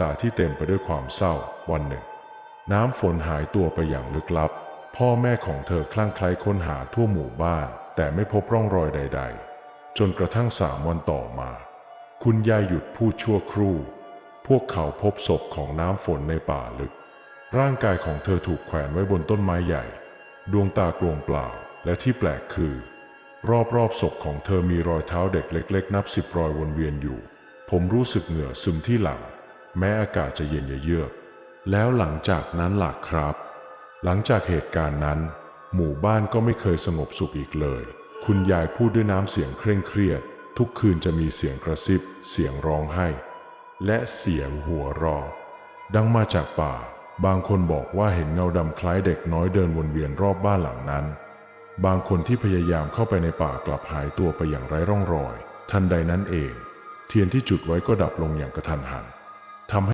ตาที่เต็มไปด้วยความเศร้าวันหนึ่ง น้ำฝนหายตัวไปอย่างลึกลับ พ่อแม่ของเธอคลั่งไคล้ค้นหาทั่วหมู่บ้าน แต่ไม่พบร่องรอยใด ๆ จนกระทั่งสามวันต่อมา คุณยายหยุดพูดชั่วครู่ พวกเขาพบศพของน้ำฝนในป่าลึก ร่างกายของเธอถูกแขวนไว้บนต้นไม้ใหญ่ ดวงตากลวงเปล่าและที่แปลกคือ รอบๆศพของเธอมีรอยเท้าเด็กเล็ก ๆ นับสิบรอยวนเวียนอยู่ ผมรู้สึกเหงื่อซึมที่หลัง แม้อากาศจะเย็นเยือก แล้วหลังจากนั้นหลักครับ หลังจากเหตุการณ์นั้น หมู่บ้านก็ไม่เคยสงบสุขอีกเลย คุณยายพูดด้วยน้ำเสียงเคร่งเครียด ทุกคืนจะมีเสียงกระซิบ เสียงร้องไห้ และเสียงหัวเราะดังมาจากป่า บางคนบอกว่าเห็นเงาดำคล้ายเด็กน้อยเดินวนเวียนรอบบ้านหลังนั้น บางคนที่พยายามเข้าไปในป่ากลับหายตัวไปอย่างไร้ร่องรอย ทันใดนั้นเอง เทียนที่จุดไว้ก็ดับลงอย่างกระทันหัน